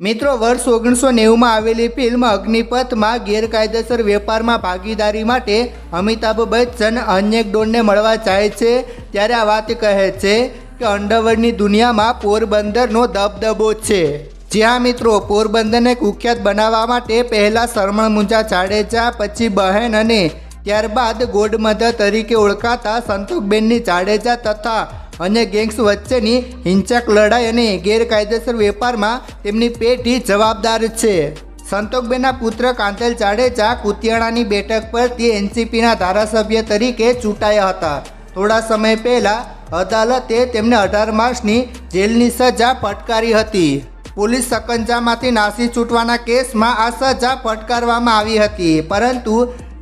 મિત્રો, વર્ષ ઓગણીસો નેવુંમાં આવેલી ફિલ્મ અગ્નિપથમાં ગેરકાયદેસર વેપારમાં ભાગીદારી માટે અમિતાભ બચ્ચન અન્ય ડોનને મળવા જાય છે. ત્યારે આ વાત કહે છે કે અંડરવર્લ્ડની દુનિયામાં પોરબંદરનો દબદબો છે. જ્યાં મિત્રો, પોરબંદરને કુખ્યાત બનાવવા માટે પહેલાં શરમણ મુંજા જાડેજા, પછી બહેન અને ત્યારબાદ ગોડમધર તરીકે ઓળખાતા સંતોકબેનની જાડેજા તથા અન્ય ગેંગ્સ વચ્ચેની હિંસક લડાઈ અને ગેરકાયદેસર વેપારમાં તેમની પેઢી જવાબદાર છે. સંતોકબેનના પુત્ર કાંતેલ જાડેજા કુતિયાણાની બેઠક પરથી એનસીપીના ધારાસભ્ય તરીકે ચૂંટાયા હતા. થોડા સમય પહેલા અદાલતે તેમને અઢાર માર્ચની જેલની સજા ફટકારી હતી. પોલીસ સકંજામાંથી નાસી છૂટવાના કેસમાં આ સજા ફટકારવામાં આવી હતી, પરંતુ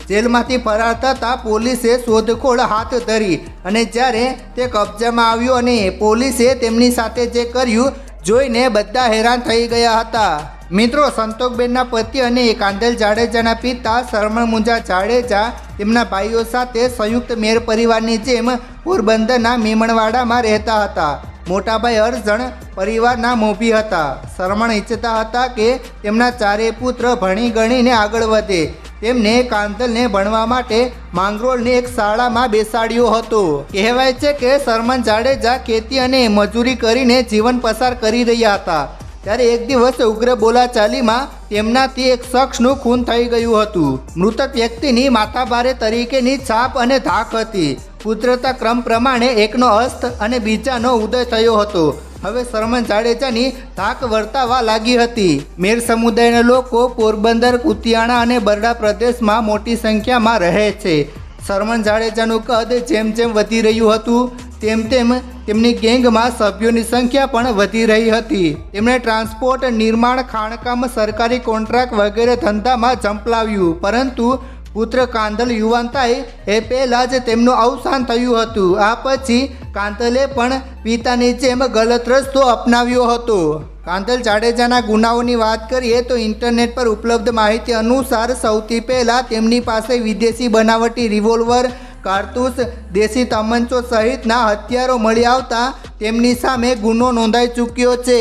જેલમાંથી ફરાર થતાં પોલીસે શોધખોળ હાથ ધરી અને જ્યારે તે કબજામાં આવ્યો અને પોલીસે તેમની સાથે જે કર્યું, જોઈને બધા હેરાન થઈ ગયા હતા. મિત્રો સંતોકબેનના પતિ અને કાંદલ જાડેજાના પિતા શરમણ મુંજા જાડેજા તેમના ભાઈઓ સાથે સંયુક્ત મેર પરિવારની જેમ પોરબંદરના મેમણવાડામાં રહેતા હતા. મોટાભાઈ અરજણ પરિવારના મોભી હતા. શરમણ ઈચ્છતા હતા કે તેમના ચારેય પુત્ર ભણી ગણીને આગળ વધે. તેમને કાંતલને ભણવા માટે માંગરોળની એક શાળામાં બેસાડ્યો હતો. કહેવાય છે કે સરમન જાડેજા ખેતી અને મજૂરી કરીને જીવન પસાર કરી રહ્યા હતા. ત્યારે એક દિવસ ઉગ્ર બોલાચાલીમાં તેમનાથી એક શખ્સનું ખૂન થઈ ગયું હતું. મૃતક વ્યક્તિની માથાભારે તરીકેની છાપ અને ધાક હતી. કુદરતા ક્રમ પ્રમાણે એકનો અસ્ત અને બીજાનો ઉદય થયો હતો. હવે શરમન જાડેજાની ધાક વર્તાવા લાગી હતી. મેર સમુદાયના લોકો પોરબંદર, કુતિયાણા અને બરડા પ્રદેશમાં મોટી સંખ્યામાં રહે છે. શરમન જાડેજાનું કદ જેમ જેમ વધી રહ્યું હતું, તેમ તેમ તેમની ગેંગમાં સભ્યોની સંખ્યા પણ વધી રહી હતી. તેમણે ટ્રાન્સપોર્ટ, નિર્માણ, ખાણકામ, સરકારી કોન્ટ્રાક્ટ વગેરે ધંધામાં ઝંપલાવ્યું, પરંતુ પુત્ર કાંધલ યુવાન થાય એ પહેલાં જ તેમનું અવસાન થયું હતું. આ પછી કાંધલે પણ પિતાની જેમ ગલત રસ્તો અપનાવ્યો હતો. કાંધલ જાડેજાના ગુનાઓની વાત કરીએ તો ઇન્ટરનેટ પર ઉપલબ્ધ માહિતી અનુસાર સૌથી પહેલાં તેમની પાસે વિદેશી બનાવટી રિવોલ્વર, કારતૂસ, દેશી તમંચો સહિતના હથિયારો મળી આવતા તેમની સામે ગુનો નોંધાઈ ચૂક્યો છે.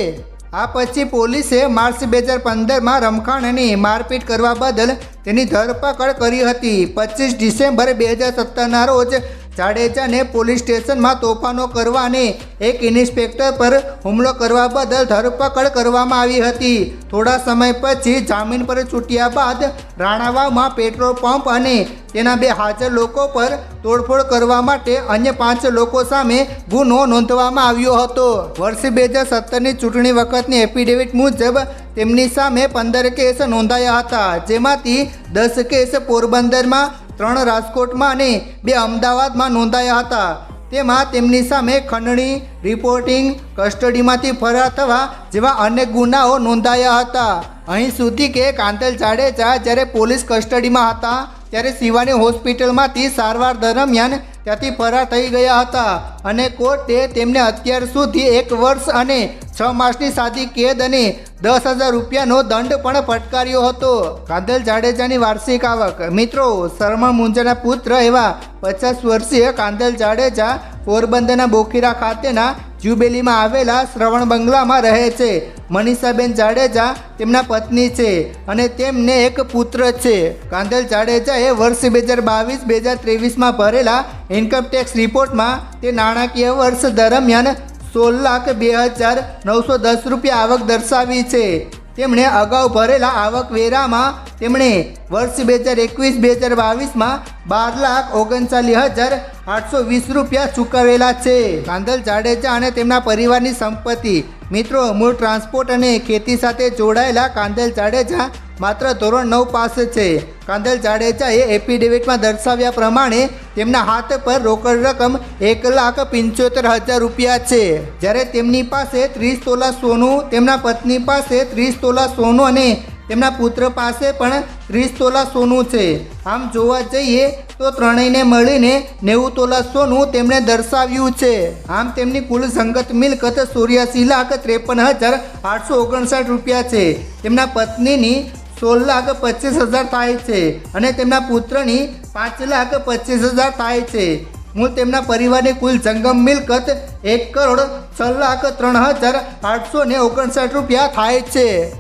આ પછી પોલીસે માર્ચ બે હજાર પંદરમાં રમખાણની મારપીટ કરવા બદલ તેની ધરપકડ કરી હતી. પચીસ ડિસેમ્બર બે હજાર સત્તરના રોજ જાડેજાને પોલીસ સ્ટેશનમાં તોફાનો કરવા અને એક ઇન્સ્પેક્ટર પર હુમલો કરવા બદલ ધરપકડ કરવામાં આવી હતી. થોડા સમય પછી જામીન પર છૂટ્યા બાદ રાણાવાવમાં પેટ્રોલ પંપ અને તેના બે હાજર લોકો પર તોડફોડ કરવા માટે અન્ય પાંચ લોકો સામે ગુનો નોંધવામાં આવ્યો હતો. વર્ષ બે હજાર સત્તરની ચૂંટણી વખતની એફિડેવિટ મુજબ તેમની સામે પંદર કેસ નોંધાયા હતા, જેમાંથી દસ કેસ પોરબંદરમાં ત્રણ રાજકોટમાં અને બે અમદાવાદમાં નોંધાયા હતા. તેમાં તેમની સામે ખંડણી રિપોર્ટિંગ કસ્ટડીમાંથી ફરાર થવા જેવા અનેક ગુનાઓ નોંધાયા હતા. અહીં સુધી કે કાંતલ જાડેજા જ્યારે પોલીસ કસ્ટડીમાં હતા, ત્યારે શિવાની હોસ્પિટલમાંથી સારવાર દરમિયાન ત્યાંથી ફરાર થઈ ગયા હતા અને કોર્ટે તેમને અત્યાર સુધી એક વર્ષ અને છ માસની સાદી કેદ અને દસ હજાર રૂપિયાનો દંડ પણ ફટકાર્યો હતો. કાંદલ જાડેજાની વાર્ષિક આવક. મિત્રો શરમણ મુંજાના પુત્ર એવા પચાસ વર્ષીય કાંદલ જાડેજા પોરબંદરના બોખીરા ખાતેના જ્યુબેલીમાં આવેલા શ્રવણ બંગલામાં રહે છે. મનીષાબેન જાડેજા તેમના પત્ની છે અને તેમને એક પુત્ર છે. કાંધલ જાડેજાએ વર્ષ બે હજાર બાવીસ, બે હજાર ત્રેવીસમાં ભરેલા ઇન્કમટેક્સ રિપોર્ટમાં તે નાણાકીય વર્ષ દરમિયાન સોળ લાખ બે હજાર નવસો દસ રૂપિયા આવક દર્શાવી છે. તેમણે અગાઉ ભરેલા આવકવેરામાં તેમણે વર્ષ બે હજાર એકવીસ, બે હજાર બાવીસમાં બાર લાખ ઓગણચાલીસ હજાર આઠસો વીસ રૂપિયા ચૂકવેલા છે. કાંદલ જાડેજા અને તેમના પરિવારની સંપત્તિ. મિત્રો, મૂળ ટ્રાન્સપોર્ટ અને ખેતી સાથે જોડાયેલા કાંદલ જાડેજા માત્ર ધોરણ નવ પાસે છે. કાંદલ જાડેજાએ એફિડેવિટમાં દર્શાવ્યા પ્રમાણે તેમના હાથ પર રોકડ રકમ એક લાખ પંચોતેર હજાર રૂપિયા છે. જ્યારે તેમની પાસે ત્રીસ તોલા સોનું, તેમના પત્ની પાસે ત્રીસ તોલા સોનું અને તેમના પુત્ર પાસે પણ ત્રીસ તોલા સોનું છે. આમ જોવા જઈએ તો ત્રણેયને મળીને નેવું તોલા સોનું તેમણે દર્શાવ્યું છે. આમ તેમની કુલ સંગત મિલકત ચોર્યાસી લાખ ત્રેપન હજાર આઠસો ઓગણસાઠ રૂપિયા છે. તેમના પત્નીની સોળ લાખ પચીસ હજાર થાય છે અને તેમના પુત્રની પાંચ લાખ પચીસ હજાર થાય છે. મૂળ તેમના પરિવારની કુલ જંગમ મિલકત એક કરોડ છ લાખ ત્રણ હજાર આઠસો ને ઓગણસાઠ રૂપિયા થાય છે.